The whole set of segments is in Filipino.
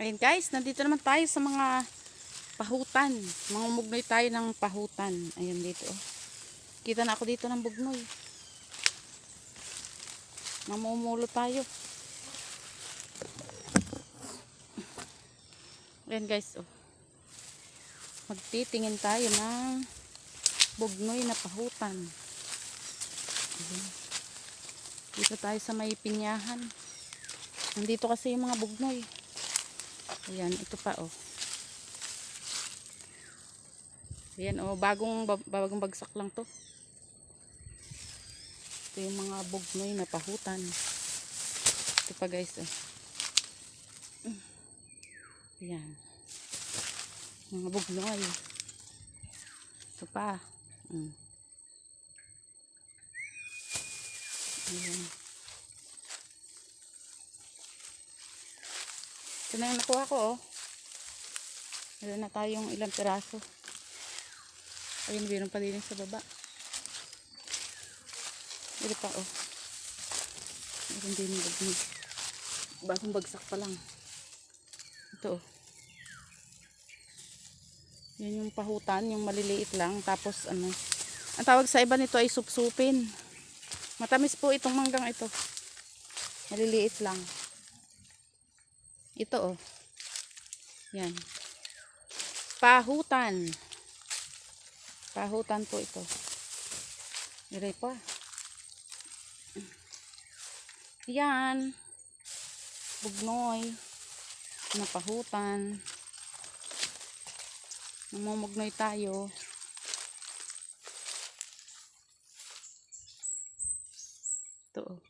Ayun guys, nandito naman tayo sa mga pahutan. Mga mugnoy tayo ng pahutan. Ayun dito. oh. Kita na ako dito ng bugnoy. Mamumulo tayo. Ayan guys, oh. Magtitingin tayo ng bugnoy na pahutan. Ayan. Dito tayo sa may pinyahan. Nandito kasi yung mga bugnoy. Ayan, ito pa oh. Ayan oh, bagong, ba- bagong bagsak lang to. Ito yung mga bugnoy na pahutan. Ito pa guys oh. Ayan. Mga bugnoy. Ito pa. Mm. Ayan. Ito na yung nakuha ko, oh. Meron na tayong ilang piraso. Ayun, meron pa din sa baba. Meron pa, oh. Meron din yung bagay. Bagong bagsak pa lang. Ito, oh. Yan yung pahutan, yung maliliit lang. Tapos, ano, ang tawag sa iba nito ay supsupin. Matamis po itong manggang ito. Maliliit lang. Ito oh. Yan. Pahutan. Pahutan po ito. Dire pa. Yan. Bugnoy. Napahutan. Namumugnoy tayo. Ito oh.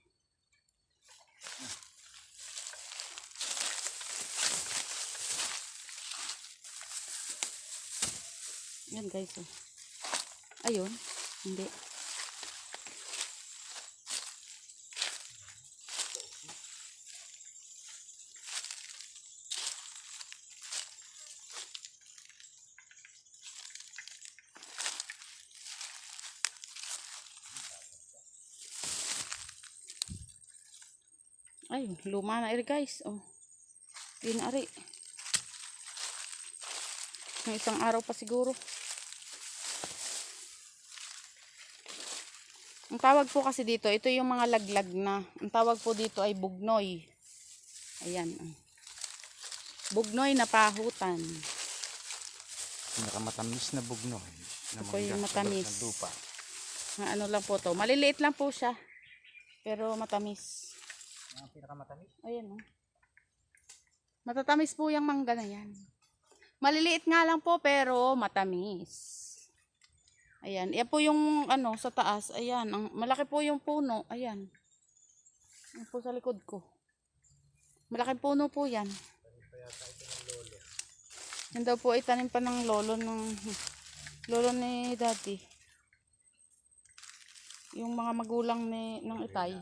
Yan guys. Oh. Ayun. Hindi. Ay, luma na iri guys. Oh. Di ari. Ng isang araw pa siguro. Ang tawag po kasi dito, ito yung mga laglag na. Ang tawag po dito ay bugnoy. Ayan. Bugnoy na pahutan. Pinakamatamis na bugnoy. Na Ito yung matamis. ng lupa. Nga ano lang po to. Maliliit lang po siya. Pero matamis. Ang pinakamatamis? Ayan oh. Matatamis po yung mangga na yan. Maliliit nga lang po pero matamis. Ayan. Yan po yung ano sa taas. Ayan. Ang, malaki po yung puno. Ayan. Yan po sa likod ko. Malaking puno po yan. Yan daw po ay tanim pa ng lolo ng lolo ni daddy. Yung mga magulang ni ng itay.